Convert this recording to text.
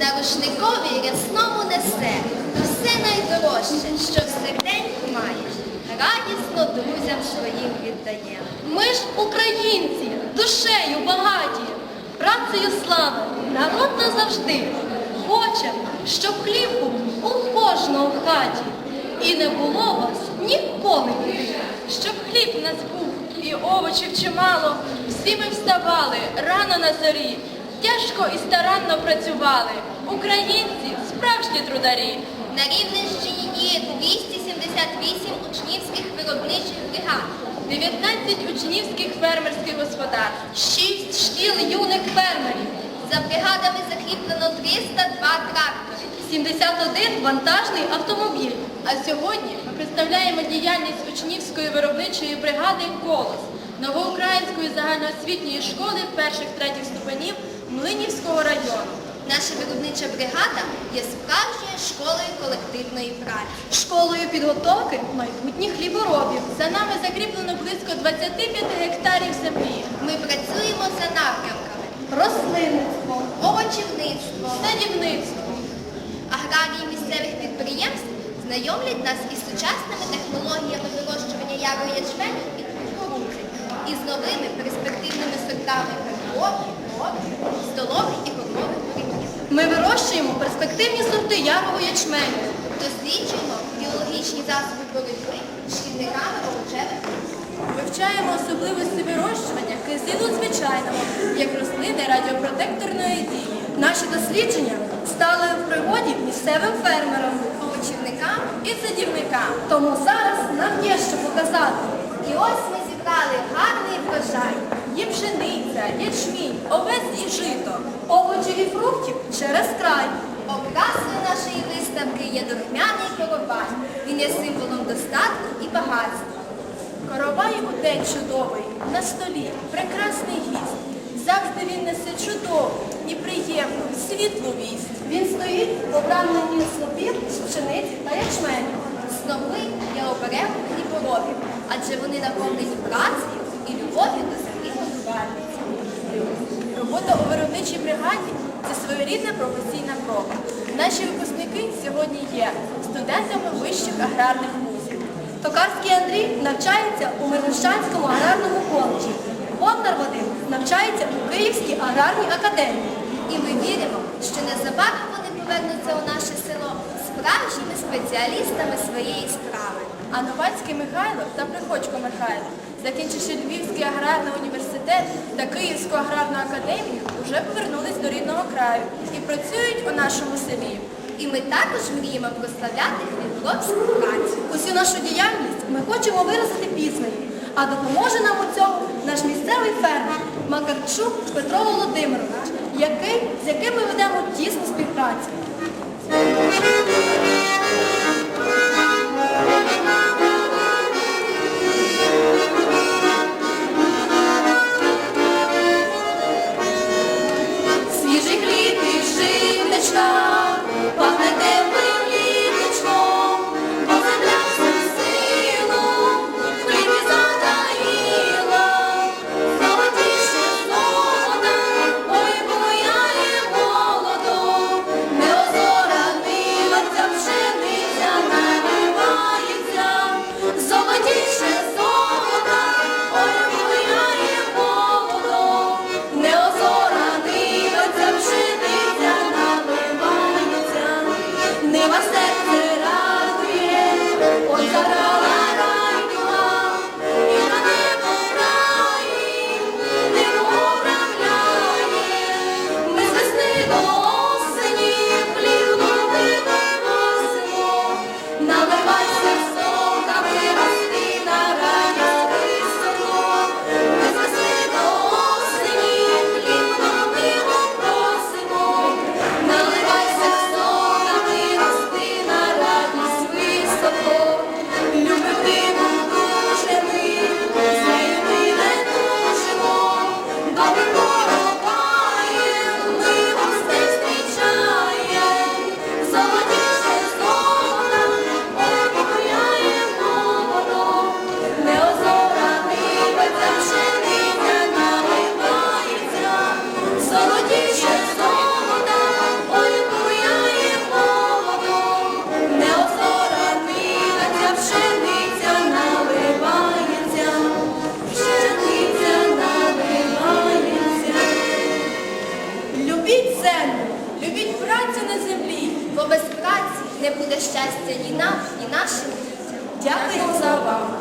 на рушникові рясному несе все найдорожче, що в серденьку маєш. Радісно друзям своїм віддає. Ми ж українці, душею багаті, працею слава, народ назавжди. Хочем, щоб хліб був у кожного в хаті. І не було вас ніколи. Щоб хліб нас був і овочів чимало, всі ми вставали рано на зорі, тяжко і старанно працювали. Українці справжні трударі. На Рівненщині діє 278 учнівських виробничих бригад. 19 учнівських фермерських господарств. 6 шкіл юних фермерів, За бригадами закріплено 302 трактори. 71 вантажний автомобіль. А сьогодні ми представляємо діяльність учнівської виробничої бригади «Колос» новоукраїнської загальноосвітньої школи перших-третіх ступенів Млинівського району. Наша виробнича бригада є справжньою школою колективної праці. Школою підготовки майбутніх хліборобів. За нами закріплено близько 25 гектарів землі. Ми працюємо за напрямками Рослинництво, овочівництво, Садівництво. аграрії місцевих підприємств знайомлять нас із сучасними технологіями вирощування ярої ячменю і кукурудзи, і з новими перспективними сортами картоплі, столових і кормових буряків. Ми вирощуємо перспективні сорти ярового ячменю. Досліджуємо біологічні засоби боротьби шкідниками овочевих. Вивчаємо особливості вирощування кизилу звичайного, як рослини радіопротекторної дії. Наші дослідження стали в пригоді місцевим фермерам. Овочівникам І садівникам. Тому зараз нам є що показати. І ось ми зібрали гарний врожай. Є пшениця, ячмінь, овець і жито. Овочів і фруктів через край. Окрасою нашої виставки є духмяний коробай. Він є символом достатку і багатства. Коровай у день чудовий, на столі, прекрасний гість. Завжди він несе чудову і приємну, світлу вість. Він стоїть в обрамленні слопів з пшениці та ячменю. Снопи є оберегом хліборобів, адже вони наповнені працею і любов'ю до землі годувальниці. Робота у виробничій бригаді це своєрідна професійна проба. Наші випускники сьогодні є студентами вищих аграрних вузів. Токарський Андрій навчається у Мирнищанському аграрному коледжі. Бондар Вадим навчається у Київській аграрній академії. І ми віримо, що незабаром вони повернуться у наше село справжніми спеціалістами своєї справи. А Новацький Михайло та Приходько Михайло, закінчивши Львівський аграрний університет та Київську аграрну академію, вже повернулись до рідного краю і працюють у нашому селі. І ми також мріємо прославляти хліборобську працю. Усю нашу діяльність ми хочемо виразити піснею, а допоможе нам у цьому наш місцевий фермер Макарчук Петро Володимирович, який, з яким ми ведемо тісну співпрацю. ದೇವಸ್ಥಾನ щастя ні нам, ні нашим дітям. Дякую за увагу.